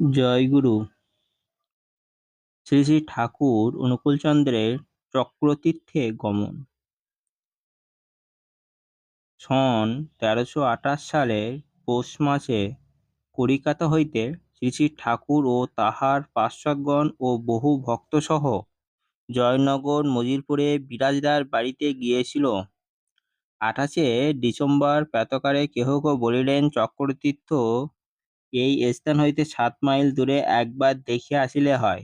জয়গুরু শ্রী শ্রী ঠাকুর অনুকূলচন্দ্রের চক্রতীর্থে গমন সন তেরোশো আঠাশ সালের পৌষ মাসে কলিকাতা হইতে শ্রী শ্রী ঠাকুর ও তাহার পার্ষদগণ ও বহু ভক্তসহ জয়নগর মজিরপুরে বিরাজদার বাড়িতে গিয়েছিল। আঠাশে ডিসেম্বর প্রাতকালে কেহ কেউ বলিলেন, চক্রতীর্থ এই স্থান হইতে সাত মাইল দূরে একবার দেখিয়া আসিলে হয়।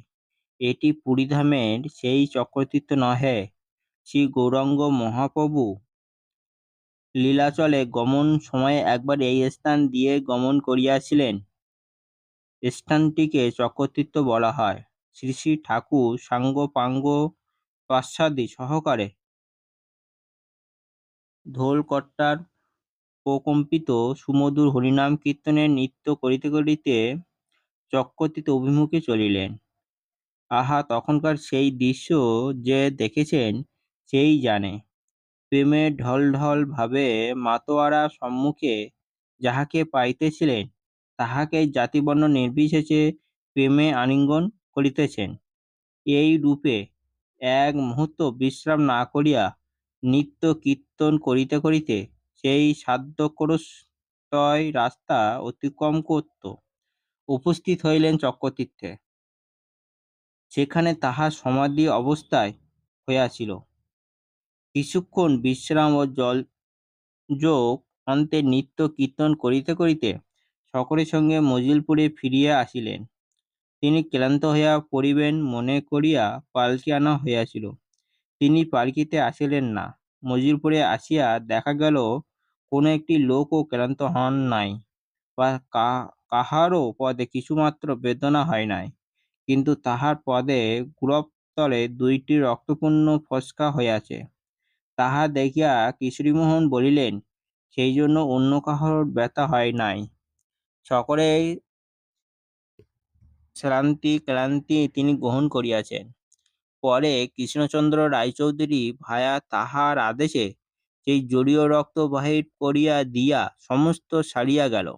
এটি পুরীধামের সেই চক্রতীর্থ নহে। শ্রী গৌরাঙ্গ মহাপ্রভু লীলাচলে গমন সময়ে একবার এই স্থান দিয়ে গমন করিয়াছিলেন। স্থানটিকে চক্রতীর্থ বলা হয়। শ্রী শ্রী ঠাকুর সাঙ্গ-পাঙ্গ পার্শ্বাদি সহকারে ঢোল-কর্তার প্রকম্পিত সুমধুর হরিনাম কীর্তনের নৃত্য করিতে করিতে চক্রতীর্থ অভিমুখে চলিলেন। আহা, তখনকার সেই দৃশ্য যে দেখেছেন সেই জানে। প্রেমে ঢল ঢল ভাবে মাতোয়ারা সম্মুখে যাহাকে পাইতেছিলেন তাহাকে জাতি-বর্ণ নির্বিশেষে প্রেমে আলিঙ্গন করিতেছেন। এই রূপে এক মুহূর্ত বিশ্রাম না করিয়া নৃত্য-কীর্তন করিতে করিতে সেই সাধ্যক্রস্তই রাস্তা অতিক্রম করিত উপস্থিত হইলেন চক্রতীর্থে। সেখানে তাঁহার সমাধি অবস্থায় হইয়াছিল। কিছুক্ষণ বিশ্রাম ও জল যোগ অন্তে নিত্য কীর্তন করিতে করিতে সকলের সঙ্গে মজিলপুরে ফিরিয়া আসিলেন। তিনি ক্লান্ত হইয়া পড়িবেন মনে করিয়া পালকি আনা হইয়াছিল। তিনি পালকিতে আসিলেন না। মজিলপুরে আসিয়া দেখা গেল, কোন একটি লোকও ক্লান্ত হন নাই বা কাহারও পদে কিছুমাত্র বেদনা হয় নাই। কিন্তু তাহার পদে গুড়াপতলে দুইটি রক্তপূর্ণ ফোস্কা হইয়াছে। তাহা দেখিয়া কিশোরীমোহন বলিলেন, সেই জন্য অন্য কাহারও ব্যথা হয় নাই। সকলের শ্রান্তি ক্লান্তি তিনি গ্রহণ করিয়াছেন। পরে কৃষ্ণচন্দ্র রায়চৌধুরী ভায়া তাহার আদেশে সেই জলীয় রক্ত বাহির করিয়া দিয়া সমস্ত সারিয়া গেল।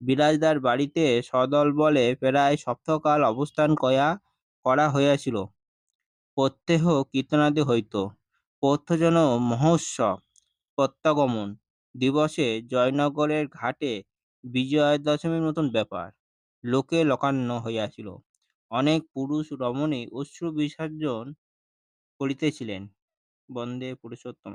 বিরাজদার বাড়িতে সদল বলে প্রায় সপ্তাহকাল অবস্থান কয়া, করা হইয়াছিল। প্রত্যেহ কীর্তনাদি হইত। প্রত্যহ যেন মহোৎসব। প্রত্যাগমন, দিবসে জয়নগরের ঘাটে বিজয়াদশমীর মতন ব্যাপার। লোকে লোকারণ্য হইয়াছিল। অনেক পুরুষ রমণী অশ্রু বিসর্জন করিতেছিলেন। বন্দে পুরুষোত্তম